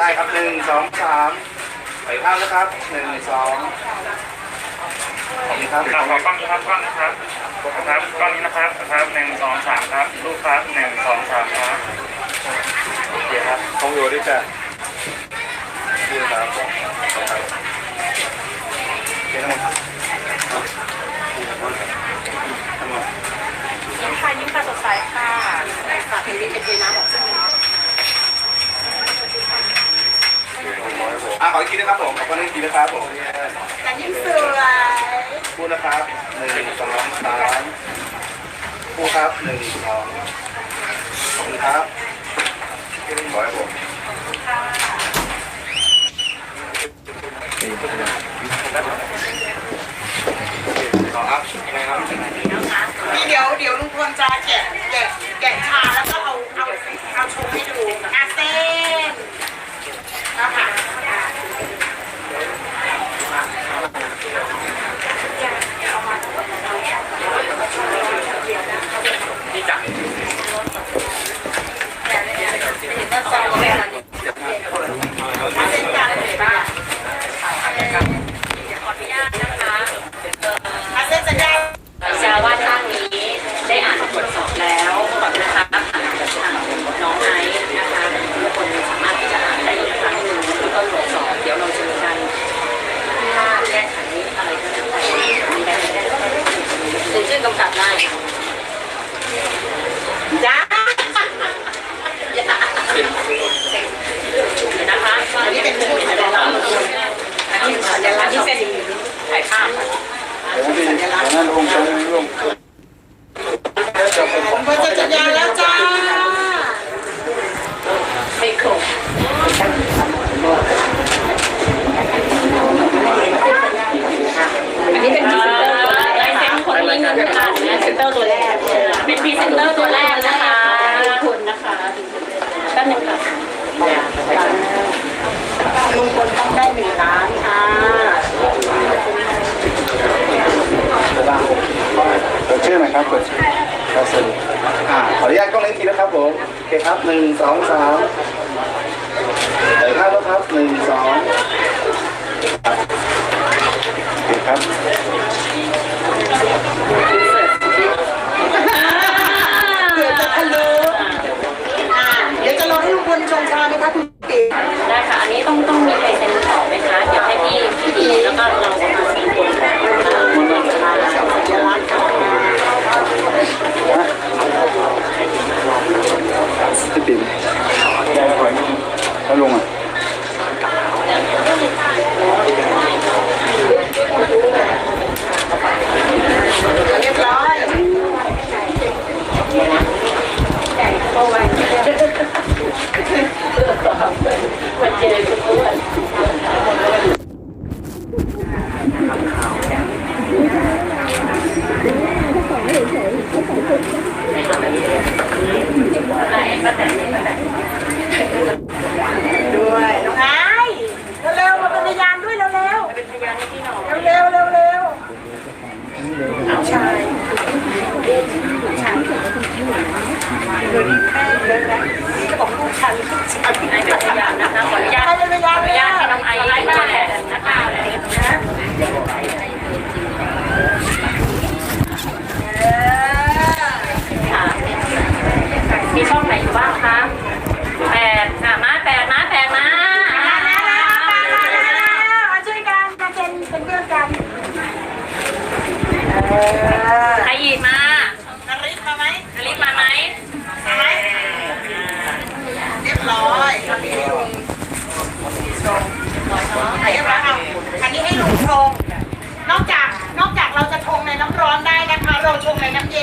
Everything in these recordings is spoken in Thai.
ได้ครับหนึ่งสองสามไปภาพนะครับหนึ่งสองขอบคุณครับขอกล้องนี้ครับกล้องนะครับครับกล้องนี้นะครับครับหนึ่งสองสามครับรูปครับหนึ่งสองสามครับโอเคครับคงอยู่ด้วยกันชื่อครับผมครับโอเคทั้งหมดครับทั้งหมดยิ้มค่ะยิ้มค่ะสดใสค่ะฝากเพลงนี้เป็นเพลงน้ำบอกซึ่งอ่ะขออีกทีนะครับผมขออีกทีนะครับผมแต่ยิ้มสวยพูดนะครับหนึ่งสองสามพูดครับหนึ่งสองขอบคุณครับขอให้ผมขอครับยังไงครับเดี๋ยวเดี๋ยวลุงพลจะแกะแกะแกะชาแล้วก็เอาเอาเอาชมให้ดูอาเส้นนะคะ นี่จับ อาเส้นสัญญา จาว่าจ้างนี้ได้อ่านบทสอบแล้วขอบคุณนะคะผ่านจากทางน้องไอซ์นะคะทุกคนสามารถที่จะอ่านได้อีกครั้งหนึ่งแล้วก็ตรวจสอบเดี๋ยวเราเจอกันถ้าแก้ไขอะไรก็แล้วแต่มีได้ได้เป็นชื่อกำกับได้ จ้า นะคะ อันนี้เป็นชื่อสัญลักษณ์ อันนี้สัญลักษณ์ที่เป็นถ่ายภาพ สัญลักษณ์ นั้นลงตรงลงผมก็จะยาแล้วจ้า ไม่ครบอันนี้เป็นพรีเซนเตอร์ตัวแรกลายเซ็นคนนี้เงินผ่านพรีเซนเตอร์ตัวแรก เป็นพรีเซนเตอร์ตัวแรกนะคะขอบคุณนะคะแป๊บนึงค่ะ ลุงพลต้องได้หนึ่งล้านค่ะ เปิด ชื่อหน่อยครับเปิดชื่อครับสวัสดีอ่าขออนุญาตกล้องเล็กทีนะครับผมโอเคครับหนึ่งสองสามเปิดภาพแล้วครับหนึ่งสองโอเคครับ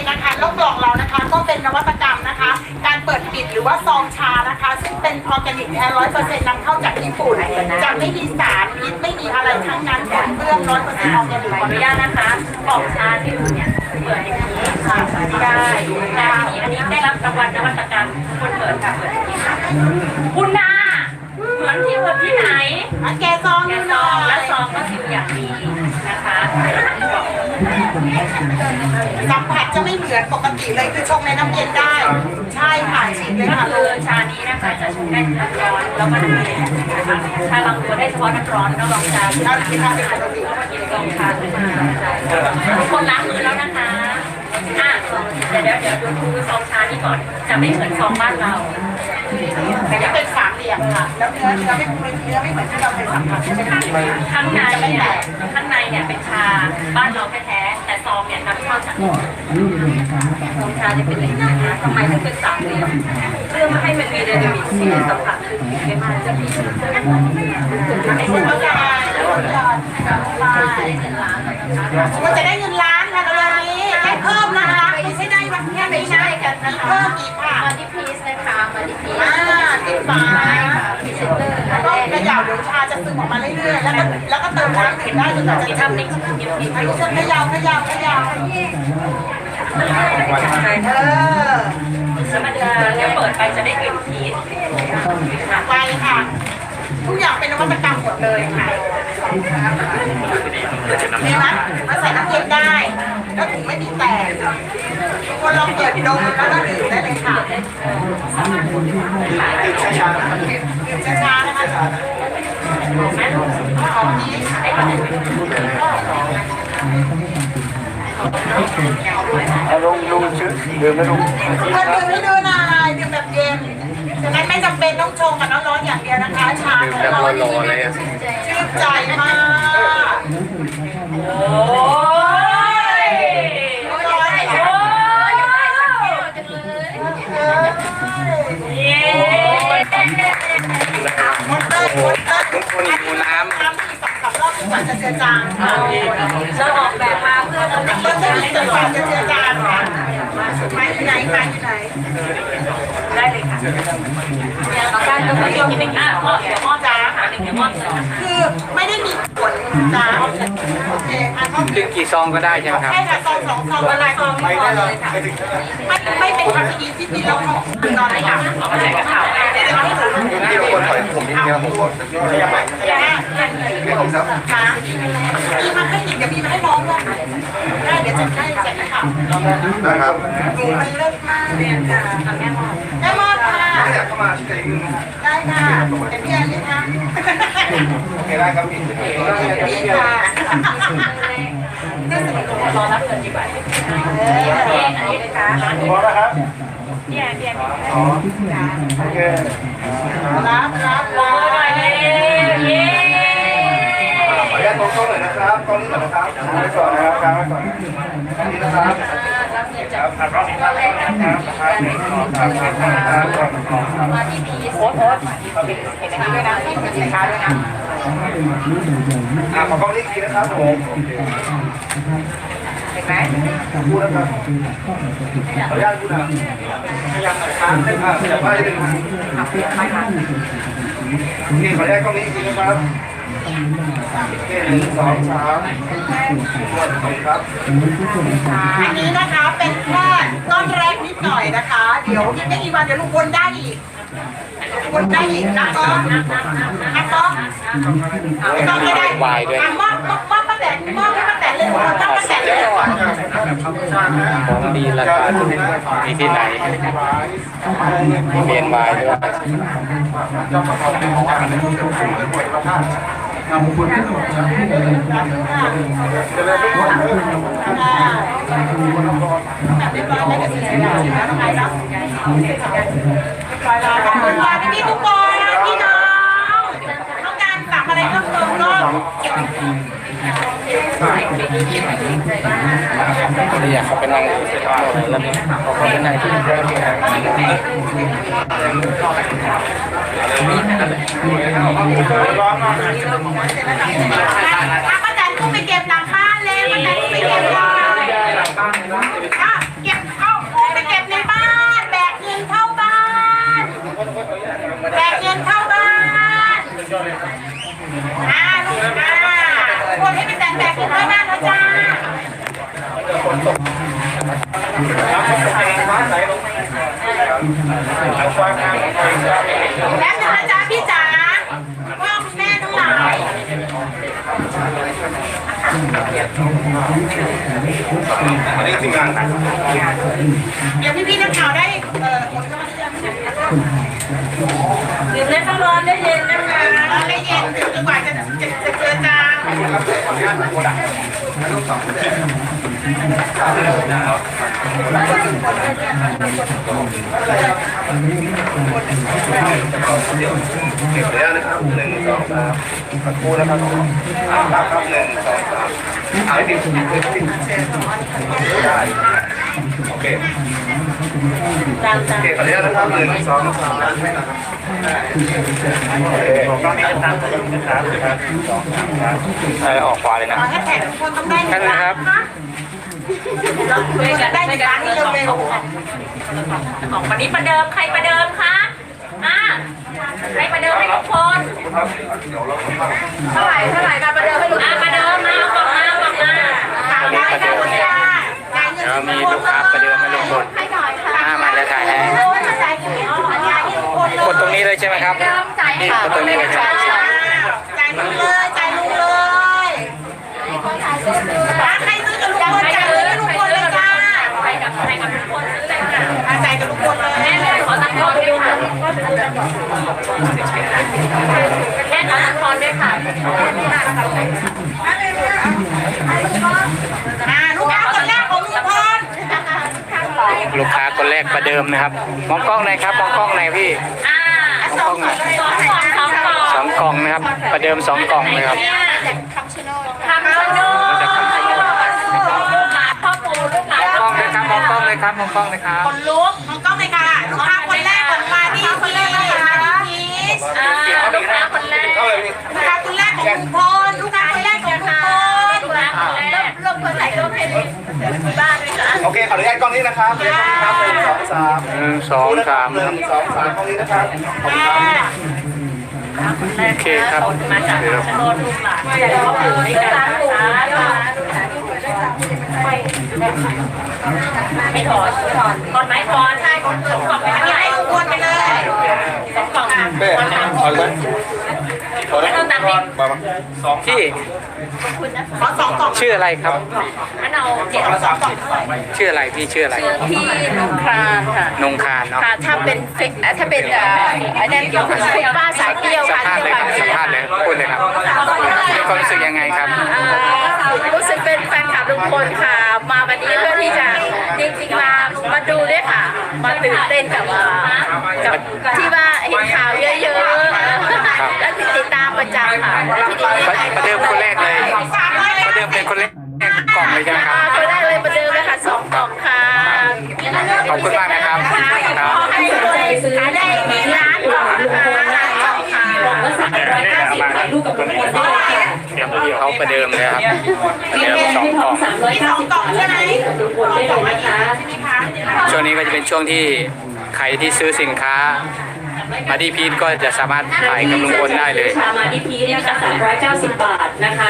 งในน้ำเย็นนะคะแล้วกล่องเรานะคะก็เป็นนวัตกรรมนะคะ การเปิดปิดหรือว่าซองชานะคะ ซึ่งเป็นออร์แกนิกแท้ร้อยเปอร์เซ็นต์นำเข้าจากญี่ปุ่นจะไม่มีสารพิษไม่มีอะไรทั้งนั้นปลอดเปลื้องร้อยเปอร์เซ็นต์ออร์แกนิกขออนุญาตนะคะกล่องชาที่ดูเนี่ยเปิดอย่างนี้ค่ะได้ได้อันนี้ได้รับรางวัลนวัตกรรมคนเปิดค่ะเปิดอย่างนี้ค่ะคุณนาเหมือนที่เปิดที่ไหนอะแกะซองแกดูซหน่อองและยซองก็ซิลอย่างดีนะคะ สัมผัสจะไม่เหมือนปกติเลยคือชงในน้ำเย็นได้ ใช่ค่ะฉีดเลยค่ะคือชานี้นะคะจะชงได้น้ำร้อนแล้วก็น้ำเย็นนะคะชาบางตัวได้เฉพาะน้ำร้อนแล้วลองชาถ้าที่ทำเป็นปกติก็มากินลองชาขึ้นมาทุกคนล้างมือแล้วนะคะอะเดี๋ยวเดี๋ยวเดี๋ยวดูซองชานี้ก่อนจะไม่เหมือนซองบ้านเราแต่จะเป็นสา ปียมค่ะ แล้วเนื้อเนื้อไม่เนื้อไม่เหมือนที่เราเคยสัมผัสใช่ไหมคะข้างในเนี่ยข้างในเนี่ยเป็นชาบ้านเราแท้ๆแต่ซองเนี่ยนำเข้าจากซองชาจะเป็นอย่างนี้นะคะทำไมถึงเป็นสามเหลี่ยมเพื่อไม่ให้มันมีวิตามินซีสัมผัสคือไม่มันจะมีจุดเด่นไม่ใช่เข้าใจมันจะได้เงินล้านค่ะเรื่องนี้ให้เพิ่มนะคะ ไม่ใช่ได้แค่ไม่ใช่กันนะคะเพิ่มอีกค่ะมาที่พีซนะคะมาที่พีซอ่าติดฟ้าพรีเซนเตอร์แล้วก็เขย่าเดี๋ยวชาจะซึมออกมาเรื่อยๆ แล้วก็แล้วก็เติมน้ำถึงได้จนกว่าจะทำในในเก็บเก็บอันนี้จะเขย่าเขย่าเขย่าเออแล้วมันจะเดี๋ยวเปิดไปจะได้กลิ่นพีชไปค่ะ ทุกอย่างเป็นนวัตกรรมหมดเลยค่ะ เห็นไหมมาใส่น้ำเย็นได้ แล้วถุงไม่มีแตกทุกคนลองเปิดดมแล้วก็ดื่มได้เลยค่ะดื่มช้าๆนะครับดื่มช้าๆนะคะหอมนี้ลุงลุงชื่อดื่มไหมลุงเพื่อนดื่มให้ดูหน่อยดื่มแบบเย็น ดังนั้นไม่จำเป็นต้องชงกับน้ำร้อนอย่างเดียวนะคะชาร้อนเลยชื่นใจมาก โอ้ยร้อนๆโอ้ยเย้มดเต้นมดเต้นทุกคนดูน้น้ำ ที่สองสามรอบที่กว่าจะเจือจางเราออกแบบมาเพื่อทำให้ต้นจะมีจนกว่าจะเจือจางค่ะมาที่ไหนมาที่ไหนได้เลยค่ะเอาการจะไม่ยอมกินอีกอะพ่อเดี๋ยวพ่อจ้าหาหนึ่งเดี๋ยวพ่อเสิร์ฟนะคะคือไม่ได้มีผลจ้าโอเคค่ะต้องำดื่มกี่ซองก็ได้ใช่ไหมครับใช่ค่ะซองสองซองเวลาซองไม่พอเลยค่ะไม่ไม่เป็นคาเฟอีนที่กินแล้วเขานอนไม่หลับเอามาใส่กระเป๋าเดี๋ยวจะให้หนูที่คนถอยผมนิดเดียวผมแย่ผม ครับค่ะมีมาให้อีกเดี๋ยวมีมาให้น้องด้วยได้เดี๋ยวจะให้จะให้ค่ะนะครับหนูมันเลิศมากเรียนค่ะแม่มอดค่ะอยากเข้ามาที่ไหนได้ค่ะเป็นพี่แอนเลยค่ะโอเคได้ครับพี่พี่ค่ะก็สนุกรอรับเงินดีกว่าเอออันนี้นะคะพอแล้วครับพี่แอนพี่แอนโอเครับรับรอหน่อยเย้เย้ ขออนุญาตมอ งกล้องหน่อยนะครับกล้องนี้ก่อนนะครับค้างไว้ก่อนนะครับค้างไว้ก่อนอันนี้นะครับครับรอบนี้ครับครับครับหนึ่งสองสามครับครับครับมาที่พีโอ๊ตโอ๊ตเห็นอย่างนี้ด้วยนะเห็นสินค้าด้วยนะอ่าขอกล้องนี้อีกทีนะครับผมเห็นไหมพูดนะครับขออนุญาตพูดนะพยายามหน่อยครับอ่าขยับไปหนึ่งโอเคขออนุญาตกล้องนี้อีกทีนะครับ โอเคหนึ่งสองสามขอบคุณครับอันนี้นะคะเป็นแค่ก้นแรกนิดหน่อยนะคะ เดี๋ยวอีกไม่กี่วันเดี๋ยวลุงวนได้อีกวนได้อีกนะก็นะก็ไม่ต้องก็ได้วายด้วยมอบมอบมอบป้าแตนมอบให้ป้าแตนเลยมอบป้าแตนเลยของดีราคาถูกมีที่ไหนมีเมียนมาด้วย แบบเรียบร้อยแล้วก็สีเหลืองแล้วไงเนาะขอบคุณค่ะพี่ทุกคนพี่น้องต้องการสั่งอะไรเพิ่มเติมก็ พอดีอยากเขาไปนั่งแล้วพอเข้าไปนั่งที่นี่ถ้าป้าแตนก็ไปเก็บหลังบ้านเลยป้าแตนก็ไปเก็บเลยอะเก็บเอาอุ้มไปเก็บในบ้าน แบกเงินเข้าบ้าน แบกเงินเข้าบ้านอ่าลูกอ่าคนให้ไปแต่งแบกเงินเข้าบ้านแล้วจ้า แล้วนะจ๊ะพี่จ๋าพ่อคุณแม่ทั้งหลายอันนี้ทีมงานเดี๋ยวพี่ๆนักข่าวได้เอ่อผลกำลังจะดื่มน้ร้อนได้เย็นนะคะได้เย็นจนกว่าจะจะจะเจอจาง เดี๋ยวนะครับหนึ่งสองสามสักครู่นะครับครับครับหนึ่งสองสามหายผิดผิดผิดได้โอเคโอเคขออนุญาตนะครับหนึ่งสองสามโอเคกล้องนี้จะตามตัวนี้นะครับครับสองสามครับเอออกขวาเลยนะขอให้แขกทุกคนต้องได้แค่นั้นนะครับ ได้ในร้านนี้เร็วของวันนี้ประเดิมใครประเดิมคะอ่าใครประเดิมให้ทุกคนเท่าไหร่เท่าไหร่มาประเดิมให้ลูกอ่าประเดิมมาเอากล่งมาเอากล่งมาๆข่าวได้ค่ะคุณยาจ่ายเงินแล้วมีลูกค้าประเดิมมาลงบนให้หน่อยค่ะอ่ามาแล้วถ่ายให้โอ้ยมาจ่ายเงินเอาของยาที่ทุกคนกดตรงนี้เลยใช่ไหมครับนี่กดตรงนี้เลยใช่ไหมจ่ายลุงเลยจ่ายลุงเลย กับลุงพลเลยแม่แม่ขอตังค์ทอนด้วยค่ะแม่ขอตังค์ทอนด้วยค่ะลูกค้าคนแรกของลุงพลลูกค้าคนแรกประเดิมนะครับ มองกล้องหน่อยครับ มองกล้องหน่อยพี่อ่าสองกล่องสองกล่องสองกล่องนะครับ ประเดิมสองกล่องเลยครับคำชะโนดคำชะโนดลูกหลาพ่อปู่ลูกหลานมองกล้องเลยครับมองกล้องเลยครับมองกล้องเลยครับคนลุก โอเคขออนุญาตกล้องนี้นะครับขออนุญาตกล้องนี้ครับหนึ่งสองสามหนึ่งสองสามหนึ่งสองสามกล้องนี้นะครับขอบคุณครับโอเคครับมาจากคำชะโนดลูกหลานมาจากพ่อปู่ด้วยกันนะคะไม่ถอนถอนถอนไหมถอนใช่ถอนสองกล่องไม่อันเป็นนี้ไรให้ลุงพลไปเลยสองกล่องเป้เอาเลย ขอไม่ต้องตัดเองมามาสองพี่ขอสองกล่องชื่ออะไรครับอันเอาเจ็ดสามสิบชื่ออะไรพี่ชื่ออะไรพี่นงครานค่ะนงคารเนาะค่ะถ้าเป็นเฟเอ่อถ้าเป็นเอ่ออันนั้นก็คือคุณป้าสายเปรี้ยวสัมค่ะภาษณ์เลยครับสัมภาษณ์เลยพูดเลยครับมีความรู้สึกยังไงครับอ่ารู้สึกเป็นแฟนคลับลุงพลค่ะ มาวันนี้เพื่อที่จะจริงๆมามาดูด้วยค่ะ มาตื่นเต้นกับว่ากับที่ว่าเห็นข่าวเยอะๆแล้วติดตามประจำค่ะที่นี่ประเดิมคนแรกเลยประเดิมเป็นคนแรกกล่องเลยใช่ไหมครับคนแรกเลยประเดิมเลยค่ะสองกล่องค่ะขอบคุณมากนะครับครับให้คนขายได้ ก้าสิบถ่ายรูปกับลุงพลได้เลยค่ะเตรียมตัวเดียวเขาประเดิมเลยครับประเดิมสองกล่องสามร้อยมีสเก้าองสิบกล่องใช่ไหมลุงพลได้เลยนะคะใช่ไหมคะช่วงนี้ก็จะเป็นช่วงที่ใครที่ซื้อสินค้ามาที่พีทก็จะสามารถถ่ายกับลุงพลได้เลยชามาที่พีนะคะสามร้อยเก้าสิบบาทนะคะ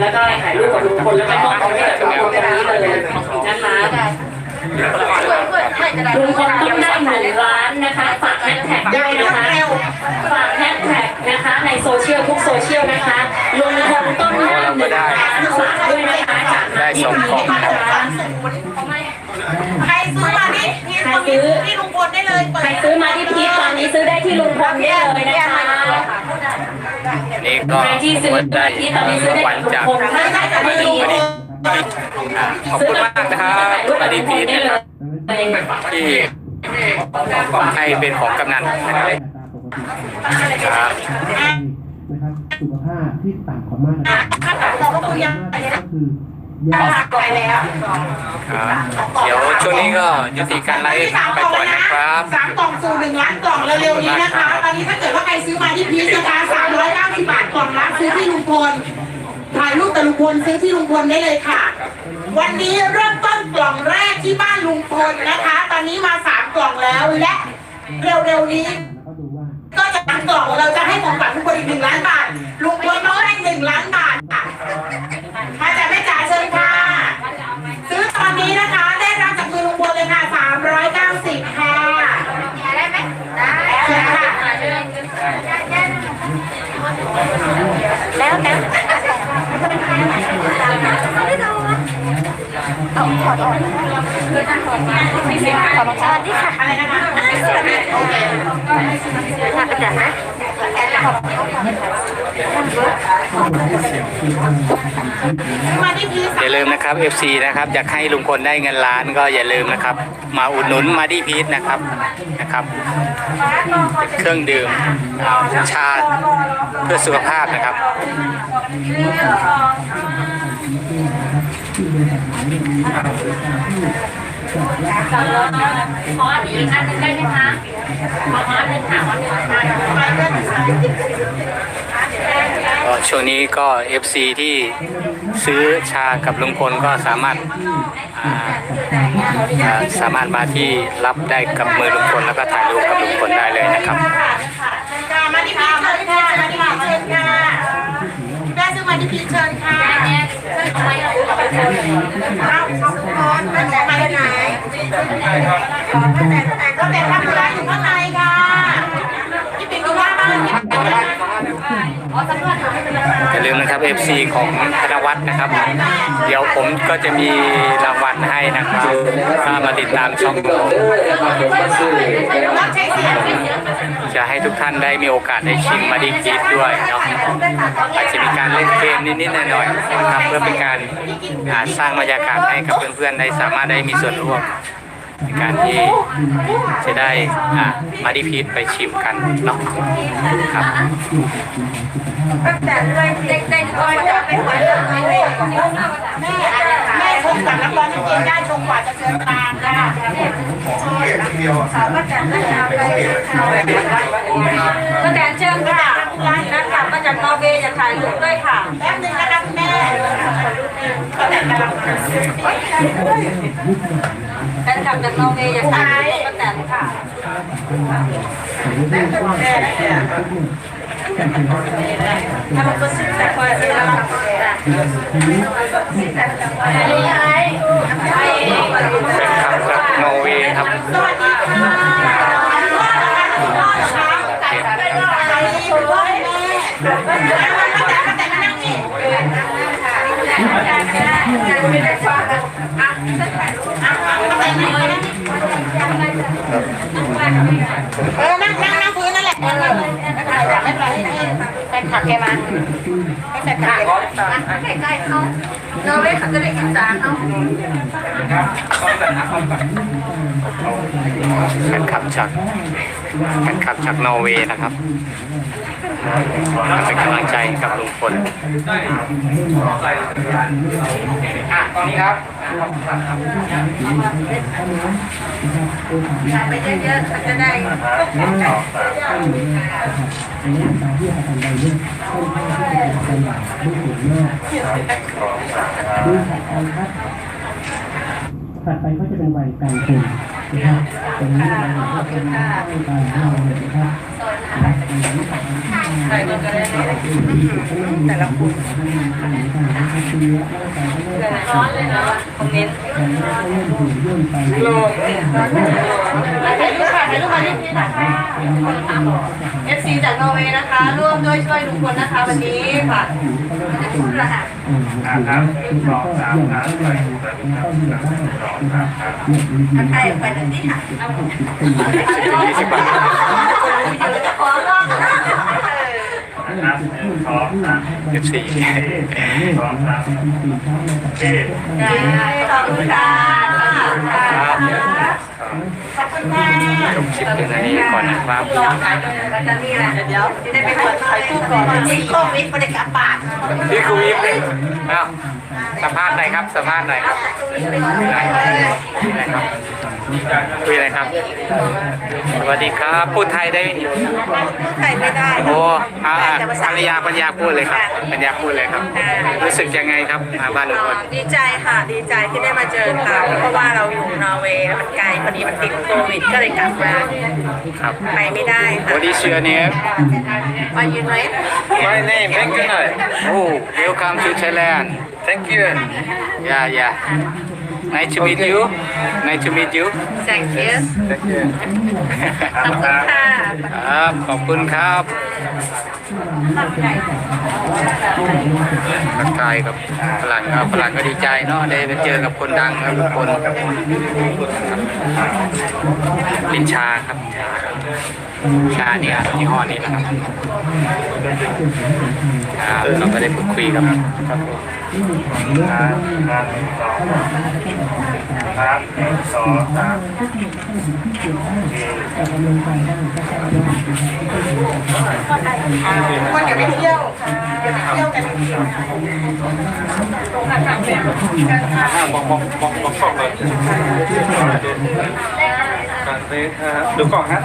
แล้วก็ถ่ายรูปกับลุงพลแล้วก็มอบให้กับลุงพลตรงนี้เลยนะคะลุงพลต้องได้หนึ่งล้านนะคะฝากแฮชแท็กด้วยนะคะฝากแฮชแท็ก นะคะ ในโซเชียลทุกโซเชียลนะคะลุงพลต้องได้หนึ่งล้านฝากด้วยนะคะจากได้สองกล่องนะครับใครซื้อมาที่พีชตรงนี้ที่ลุงพลได้เลยเปิดใครซื้อมาที่พีทตอนนี้ซื้อได้ที่ลุงพลได้เลยนะคะนี่ก็ใครที่ซื้อได้มาที่ตอนนี้ซื้อได้ขวัญที่ลุจากงพลได้จากไม่ดีอ่าขอบคุณมากนะครับมาที่พีทนะครับที่ให้เป็นของกำนันนะครับ ครับนะครับสุขภาพที่ต่ำกว่ามาตรฐานขั้นตอนเราก็คือยังก็คือแยกไปแล้วครับเดี๋ยวช่วงนี้ก็ยุติการไลฟ์ไปก่อนนะครับสามกล่องสู่หนึ่งล้านกล่องเร็วๆนี้นะคะตอนนี้ถ้าเกิดว่าใครซื้อมาที่พีชนะคะสามร้อยเก้าสิบบาทกล่องละซื้อที่ลุงพลถ่ายรูปกับลุงพลซื้อที่ลุงพลได้เลยค่ะ วันนี้เริ่มต้นกล่องแรกที่บ้านลุงพลนะคะ ตอนนี้มาสามกล่องแล้วและเร็วๆนี้ ก็ดูว่าก็จะทำกล่องเราจะให้ของขวัญทุกคนอีกหนึ่งล้านบาทลุงพลต้องได้หนึ่งล้านบาทค่ะมาจากแม่จ๋าเชิญค่ะ ซื้อตอนนี้นะคะ ได้รับจากมือลุงพลเลยค่ะสามร้อยเก้าสิบค่ะได้ไหมได้เชิญค่ะแล้วแล้ว เอะไรนะคะมาที่พีชอย่าลืมนะครับ FC นะครับอยากให้ลุงพลได้เงินล้านก็อย่าลืมนะครับ มาอุดหนุนมาดีพีทนะครับนะครับ เครื่องดื่มชาเพื่อสุขภาพนะครับ ขออีกอันหนึงได้ไหมคะขออันหนึงค่ะขออันหนึงค่ะก็ช่วงนี้ก็ FC ที่ซื้อชากับลุงพลก็สามารถาสามารถมาที่รับได้กับมือลุงพลแล้วก็ถ่ายรูปกับลุงพลได้เลยนะครับมาที่พีเชิญค่ะมาที่พีเชิญค่ะแม่ซื้อมาที่พีเชิญค่ะ เอาเอาทุกคนตั้งแต่มาที่ไหนตั้งแต่ตั้งแต่ทำอะไรอยู่ข้างในค่ะพี่ปิ๊กก็ว่าบ้างพี่ปิ๊กก็ว่าอย่าลืมนะครับ FC ของธนวัฒน์นะครับ เดี๋ยวผมก็จะมีรางวัลให้นะครับก็มาติดตามช่องผมรับใช้เสียง จะให้ทุกท่านได้มีโอกาสได้ชิมมาดีกีดด้วยเนาะอาจจะมีการเล่นเกมนิดๆหน่อยๆนะครับเพื่อเป็นการาสร้างบรรยากาศให้กับเพื่อนๆได้สามารถได้มีส่วนร่วมในการที่จะได้มาดีพีทไปชิมกันเนาะครับแต่เลยเด็กๆก็จะเป็นคนแม่ แม่ชมกับนักบอลจริงได้ชมกว่าจะเชิญตามค่ะก็แดนเชิญค่ะนักกลับมาจากนอร์เวย์จะถ่ายรูปด้วยค่ะแป๊บนึงนะคะคุณแม่แต่งแฟนคลับจากนอร์เวย์จะถ่ายรูปก็แดนค่ะ เป็นคำจากโนเวย์ครับสวัสดีค่ะใครอยู่ด้วยแม่แต่แต่มานั่งนี่เออนั่งนั่งนั่งพื้นนั่นแหละ ไม่เป็นไรไม่เป็นไรให้แฟนคลับแกมาให้แฟนคลับแกมาใกล้ๆเขาเราไม่เขาจะได้กินจานเขาแฟนคลับจากแฟนคลับจากนอร์เวย์นะครับเป็นกำลังใจกับลุงพลตอนนี้ครับไปเยอะๆจะได้ถัดไปครับถัดไปก็จะเป็นวัยกลางคน นะครับตรงนี้เราก็เป็นวัยกลางของเราเลยนะครับ แต่ละคนแต่ละร้อนเลยนะคอมเมนต์โลถ่ายรูปค่ะถ่ายรูปมาดิเอฟซีจากนอร์เวย์นะคะ ร่วมด้วยช่วยลุงพลนะคะวันนี้ค่ะครับสองสามครับแล้วก็เหลือได้นะครับใครไปนั่ นนี่ค่ะยี่สิบบาทขอร้องเอฟซีขอบคุณค่ะจบคลิปเพียงเท่านี้ก่อนนะครับรอขายกันจะมีอะไรเดี๋ยวจะได้ไปเปิดขายตู้ก่อนนี่โควิดบริการบาทพี่คุยเอ้สัมภาษณ์หน่อยครับสัมภาษณ์หน่อยครับได้ครับ คุยอะไรครับ สวัสดีครับ พูดไทยได้ใครไม่ได้โอ้อ่าปัญญาปัญญาพูดเลยครับ ปัญญาพูดเลยครับ รู้สึกยังไงครับมาบ้านลุงพลดีใจค่ะ ดีใจที่ได้มาเจอเขาเพราะว่าเราอยู่นอร์เวย์แล้วมันไกลพอดีมันติดโควิดก็เลยกลับมาครับไปไม่ได้ค่ะ What is your name มายืนไว้ My name Thank you Oh welcome to Thailand Thank you Yeah yeah Nice to meet you Nice to meet you thank you Thank you ขอบคุณค่ะครับ ขอบคุณครับทักทายกับฝรั่งครับฝรั่งก็ดีใจเนาะได้ไปเจอกับคนดังครับทุกคนลินชาครับ ชาเนี่ยยี่ห้อนี้นะครับครับเราก็ได้พูดคุยกับครับครับหนึ่งสองสามคนอย่าไปเที่ยวอย่าไปเที่ยวกันบอกบอกบอกบอกกล้องเลยการเฟซฮะดูกล้องฮะ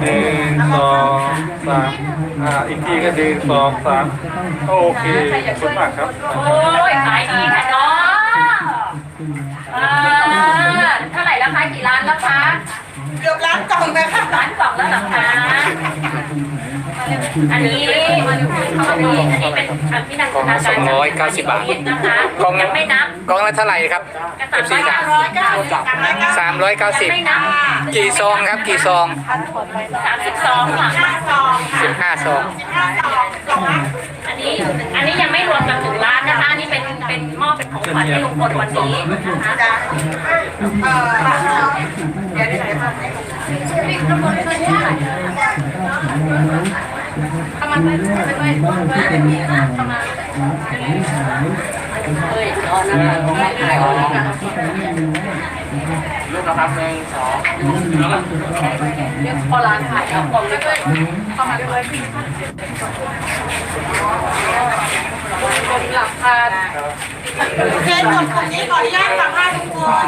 หนึ่งสองสามอ่าอีกทีก็หนึ่งสองสามโอเคขอบคุณมากครับโอ้ยขายดีค่ะเนาะเออเท่าไหร่แล้วคะกี่ร้านแล้วคะเกือบล้านกล่องนะคะร้านกล่องแล้วเหรอคะ อันนี้อันนี้อันนี้เป็นอันที่นักกล่องละสองร้อยเก้าสิบบาท นะคะกล่องยังไม่นับกล่องละเท่าไหร่ครับ กระ FC สามคร้รัอบยเก้าสิบสามร้อยเก้าสิบไม่นับกี่ซองครับกี่ซองสามสิบสองค่ะห้าซองสิบห้าซองห้าซองกล่องละอันนี้อันนี้ยังไม่รวมกับถึงร้านนะคะอันนี้เป็นเป็นมอบเป็นของขวัญให้ลุงพลวันนี้นะคะจ้ะเอ่อเดี๋ยวเดี๋ยวเดี๋ยว ค่ะเอามาไปไปด้วยไปด้วยเอามาเฮ้ยอ๋อนะคะถ่ายออกนะคะลูกนะครับหนึ่งสองเรียกพอร้านขายเอาของไปด้วยเข้ามาด้วยคนหลักพันเคนกดกลุ่มนี้ขออนุญาตสัมภาษณ์ทุกคน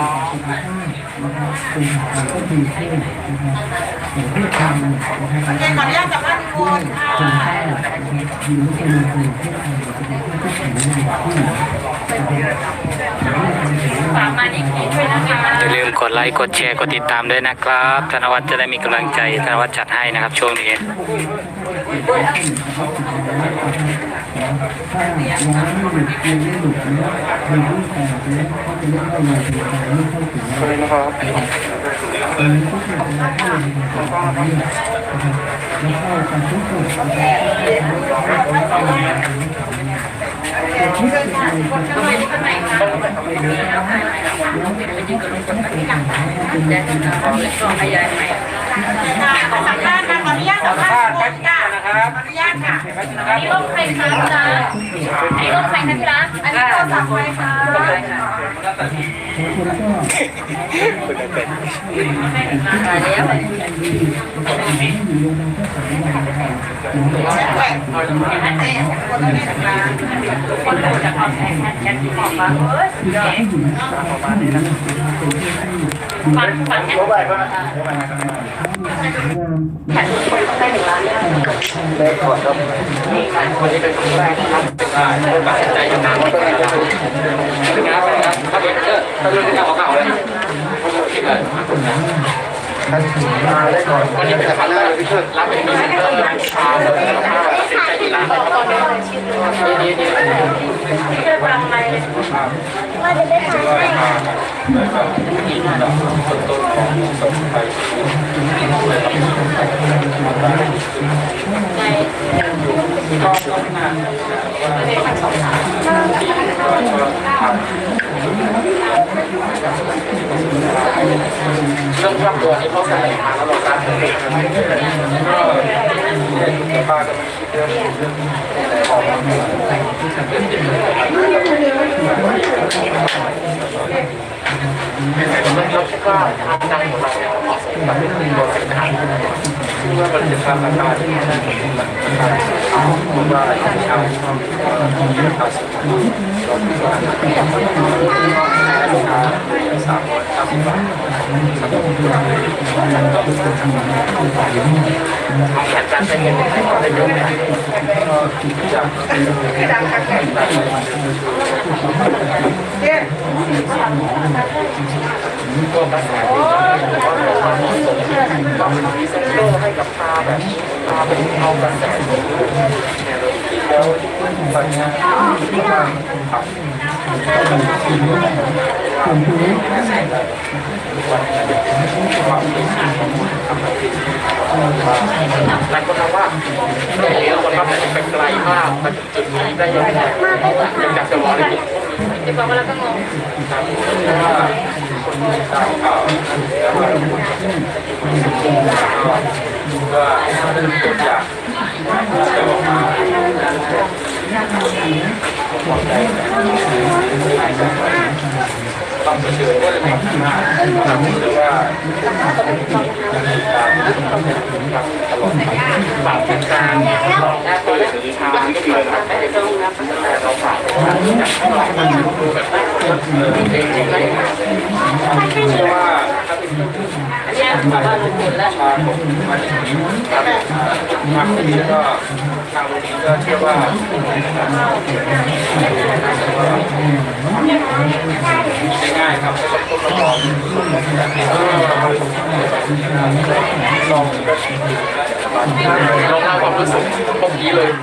ก็คือเช่นนะครับอย่างที่ทำนะครับเคนขออนุญาตสัมภาษณ์ ทุกคนคุณค่าอยู่ในตัวเองที่ทำเป็นผู้แข็งแรงที่ฝากมาอีกทีด้วยนะคะอย่าลืมกดไลค์กดแชร์กดติดตามด้วยนะครับ ธนวัฒน์จะได้มีกำลังใจ ธนวัฒน์จัดให้นะครับช่วงนี้นะครับ เออก็คือเป็นการที่เราจะทำเนี่ยนะครับแล้วก็การทุกคนนะครับที่เป็นอะไรก็ต้องข้างในค่ะแล้วถ่ายใหม่แล้วเป็นยืนกับลุงพลแบบนี้ค่ะแจ้งนะคะกล่องขยายใหม่ค่ะขอสัมภาษณ์ค่ะขออนุญาตสัมภาษณ์ทุกคนค่ะขออนุญาตค่ะ อันนี้รูปใครคะพี่รักอันนี้รูปใครคะพี่รักอันนี้โทรศัพท์ใครคะได้ค่ะมาแล้วคนดูจากความแข็งแข็งที่บอกมาเฮ้ยฝันฝันแค่ แข็งได้หนึ่งล้านได้วันนี้เป็นครั้งแรกนะครับเป็นตัดสินใจอยู่นานว่าเป็นอะครับเป็นงานอะไรครับถ้าเป็นเออถ้าเรื่องที่เก่าๆเลยคิดเลย มาได้ก่อนวันนี้เป็นครั้งแรกที่เชิญรับเป็นมิสเตอร์ชาเลยนะครับตัดสินใจอยู่นานตอนนี้ดีดีที่จะทำอะไรว่าจะได้ทำให้ใน เรื่องครอบครัวที่เขาเสนอมาแล้วเราการเสนอก็ป้าก็มีเรื่องเรื่องของผมเราคิดว่าทางดังของเราเหมาะสมกับตัวสินค้าที่ว่ามันจะทราคาที่มันได้ผลราคาผมว่าชาวชาวาวสินค้าเราคิดว่าลูกค้าสามร้อยเก้าสิบบาทแผนการใช้เงินในก่อนได้เยอะเลยจากเช่นตัวกระสที่ว่าเราส่งต้องมีเซ็นเตอร์ให้กับพาแบบพาเป็นเอากระแสเนี่ยเราคิดแล้วตอนนี้ที่ว่า ครับส่วนตัวนี้หลายคนมองว่าตรงนี้คนรับแต่ไปไกลมากมาถึงจุดนี้ได้ยังไงยังอยากจะรอเลยจะบอกว่าเราก็งงครับเพราะว่าคนที่ตามข่าวแล้วก็ว่าเป็นตัวอย่างจะออกมา ต้องเผชิญว่าจะเป็นข้างหน้าหรือว่าตลอดฝากเป็นการตัวหรือทางก็มีนะครับตลอยากาดูแบบจริงจริงเลยเชื่อว่าถ้าเป็นอันนี้บอกว่าลงทุนแล้วชาผมมาถึงนี้ครับมาที่นี้ก็ทางโรงเรียนก็เชื่อว่าง่ายๆครับ ลองลองลองเล่าความรู้สึกเมื่อกี้เลย